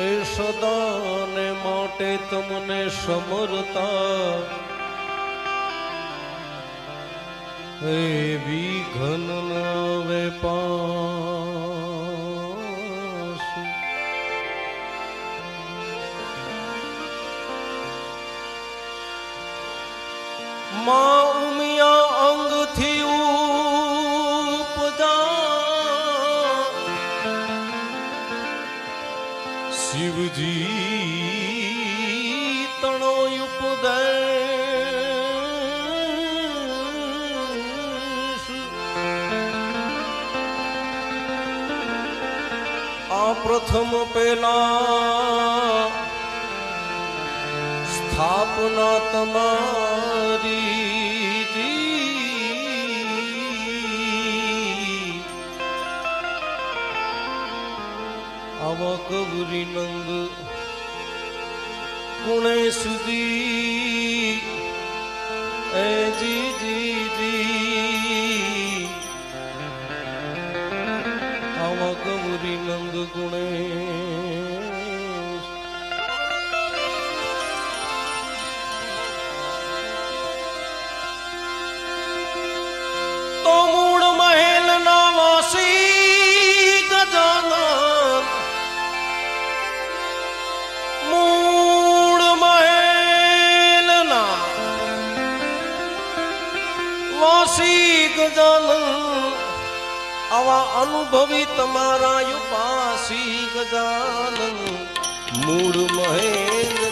એ સદાને માટે તમને સમરતા હે વિઘન વેપાર માં શિવજી તણો ઉપદેશ. આ પ્રથમ પેલા સ્થાપના તમારી આવા કબરી નંદ ગુણે સુધી એ જી જી જી આવા કબરી નંદ ગુણે અનુભવી તમારા યુપાસી ગજાનન મૂળ મહેલ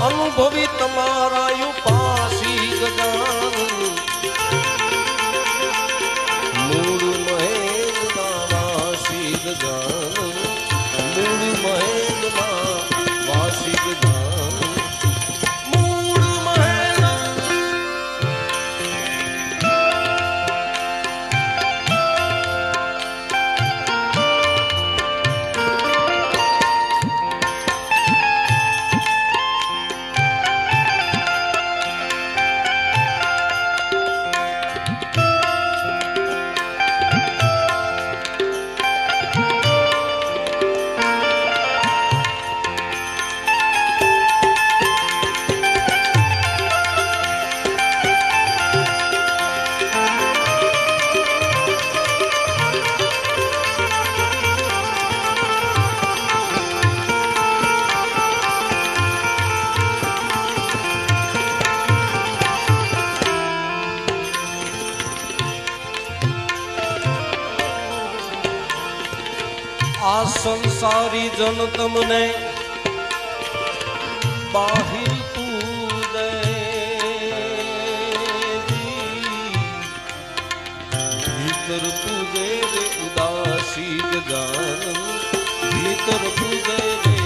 અનુભવી તમારા યુપાસી ગજાનન સંસારી જન તમને બાહિર પૂજે. ભીતર પૂજે રે ઉદાસી ગજાનન ભીતર પૂજે રે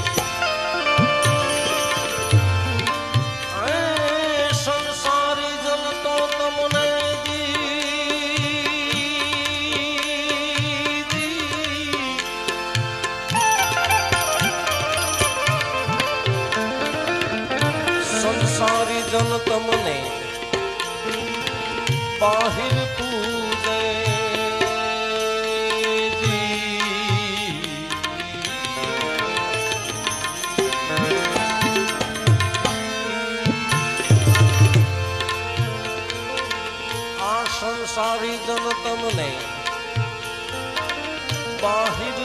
સંસારી જન તમને બાહિર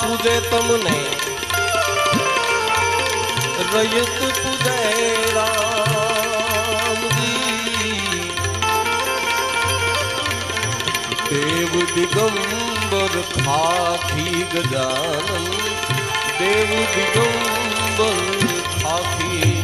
પૂજે તમને. રયુત પૂજે રામજી. દેવ દિગંબર ખાખી ગજાનન. દેવ દિગંબર ખાખી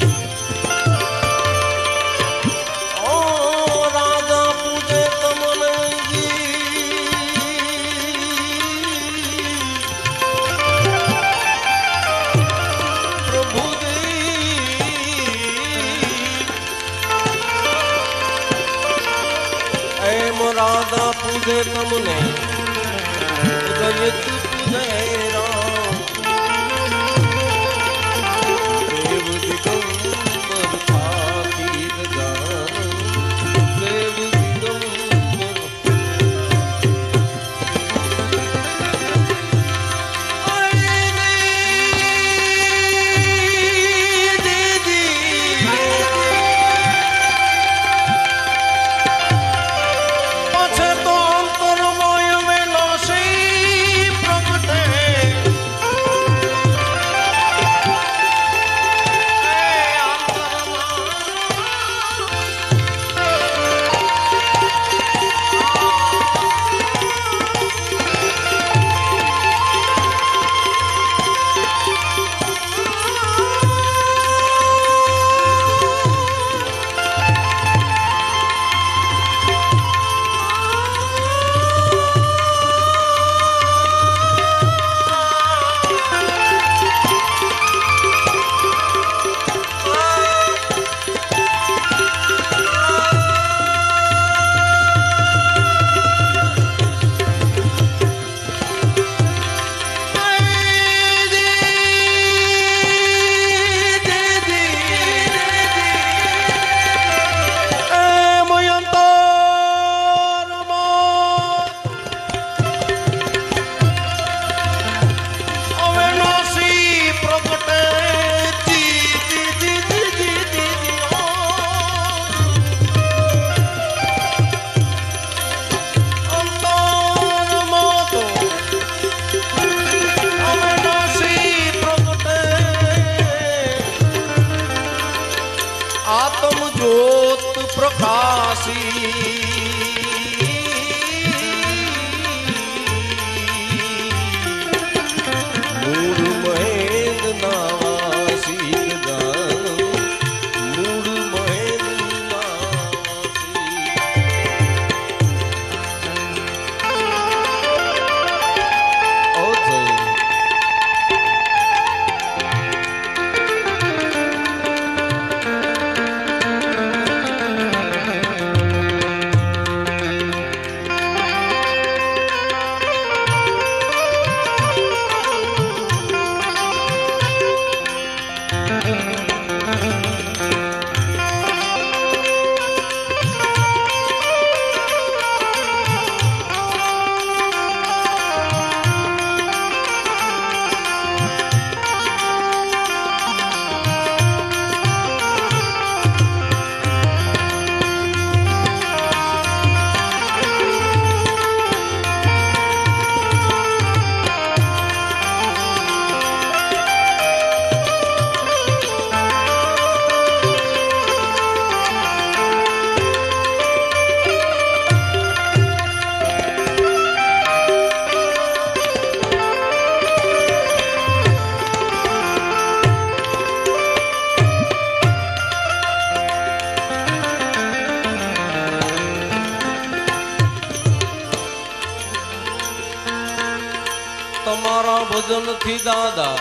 પૂજે તમને. Thank you. ભજનથી દાદા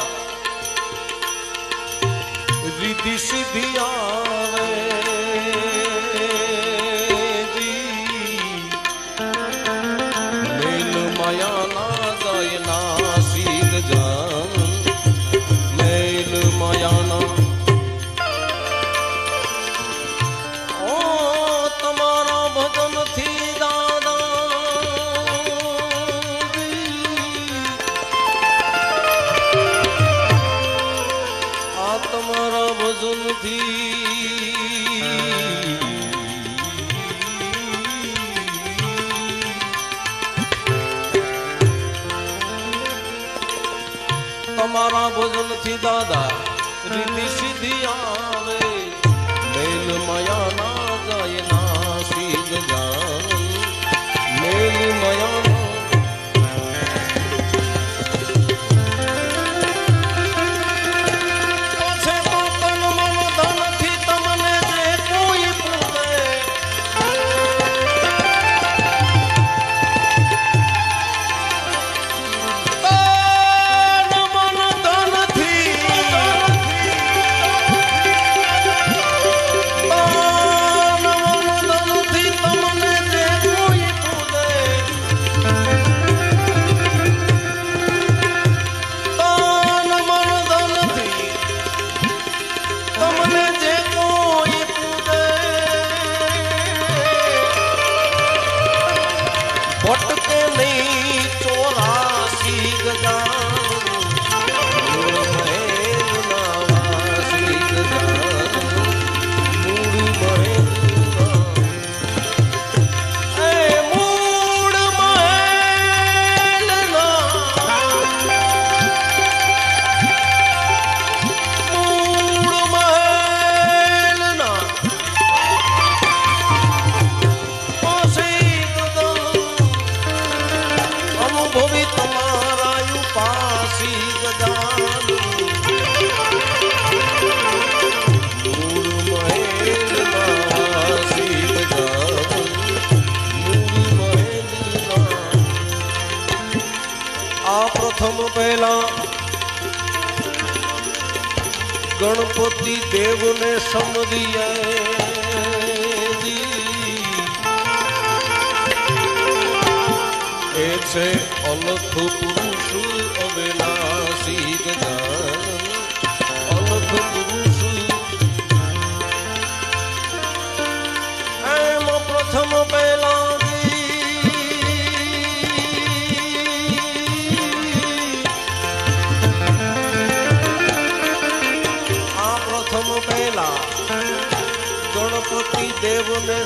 રીતિ સિદ્ધિયા તમારા ભોજનથી દાદા રીતિ સીધી આવે. મેલ મયા ના જાય ના સીધ જાય મેલ મયા પહેલા ગણપતિ દેવને સમરિયા એ છે અલખ પુરુષ અવિનાશી ગજાન અલખ પુરુષ. એમ પ્રથમ પહેલા